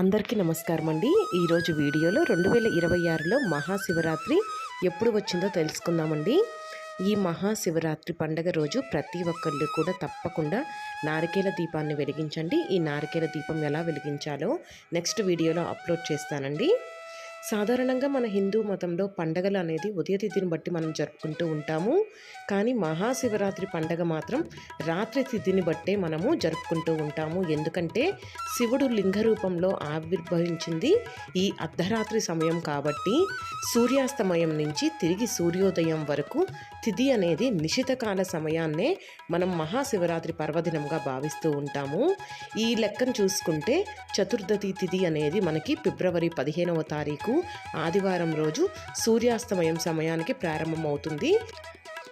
అందరికీ నమస్కారం అండి. ఈరోజు వీడియోలో రెండు వేల ఇరవై ఆరులో మహాశివరాత్రి ఎప్పుడు వచ్చిందో తెలుసుకుందామండి. ఈ మహాశివరాత్రి పండగ రోజు ప్రతి ఒక్కళ్ళు కూడా తప్పకుండా నారికేల దీపాన్ని వెలిగించండి. ఈ నారికేల దీపం ఎలా వెలిగించాలో నెక్స్ట్ వీడియోలో అప్లోడ్ చేస్తానండి. సాధారణంగా మన హిందూ మతంలో పండగలు అనేది ఉదయతిథిని బట్టి మనం జరుపుకుంటూ ఉంటాము. కానీ మహాశివరాత్రి పండగ మాత్రం రాత్రి తిథిని బట్టే మనము జరుపుకుంటూ ఉంటాము. ఎందుకంటే శివుడు లింగ రూపంలో ఆవిర్భవించింది ఈ అర్ధరాత్రి సమయం కాబట్టి. సూర్యాస్తమయం నుంచి తిరిగి సూర్యోదయం వరకు తిథి అనేది నిశితకాల సమయాన్నే మనం మహాశివరాత్రి పర్వదినంగా భావిస్తూ ఉంటాము. ఈ లెక్కను చూసుకుంటే చతుర్దశి తిథి అనేది మనకి ఫిబ్రవరి పదిహేనవ తారీఖు ఆదివారం రోజు సూర్యాస్తమయం సమయానికి ప్రారంభమవుతుంది.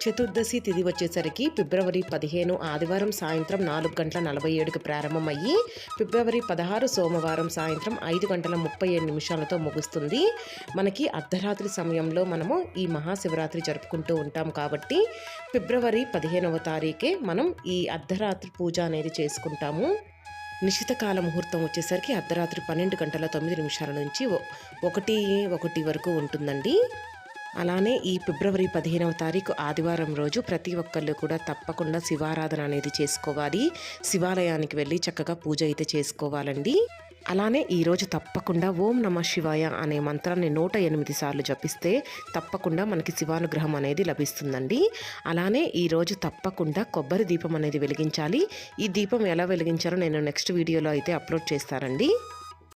చతుర్దశి తిథి వచ్చేసరికి ఫిబ్రవరి పదిహేను ఆదివారం సాయంత్రం నాలుగు గంటల నలభై ఏడుకి ప్రారంభమయ్యి ఫిబ్రవరి పదహారు సోమవారం సాయంత్రం ఐదు గంటల ముప్పై ఏడు నిమిషాలతో ముగుస్తుంది. మనకి అర్ధరాత్రి సమయంలో మనము ఈ మహాశివరాత్రి జరుపుకుంటూ ఉంటాం కాబట్టి ఫిబ్రవరి పదిహేనవ తారీఖే మనం ఈ అర్ధరాత్రి పూజ అనేది చేసుకుంటాము. నిశ్చితకాల ముహూర్తం వచ్చేసరికి అర్ధరాత్రి పన్నెండు గంటల తొమ్మిది నిమిషాల నుంచి ఒకటి ఒకటి వరకు ఉంటుందండి. అలానే ఈ ఫిబ్రవరి పదిహేనవ తారీఖు ఆదివారం రోజు ప్రతి ఒక్కళ్ళు కూడా తప్పకుండా శివారాధన అనేది చేసుకోవాలి. శివాలయానికి వెళ్ళి చక్కగా పూజ అయితే చేసుకోవాలండి. అలానే ఈరోజు తప్పకుండా ఓం నమ శివాయ అనే మంత్రాన్ని నూట ఎనిమిది సార్లు జపిస్తే తప్పకుండా మనకి శివానుగ్రహం అనేది లభిస్తుందండి. అలానే ఈరోజు తప్పకుండా కొబ్బరి దీపం అనేది వెలిగించాలి. ఈ దీపం ఎలా వెలిగించాలో నేను నెక్స్ట్ వీడియోలో అయితే అప్లోడ్ చేస్తానండి.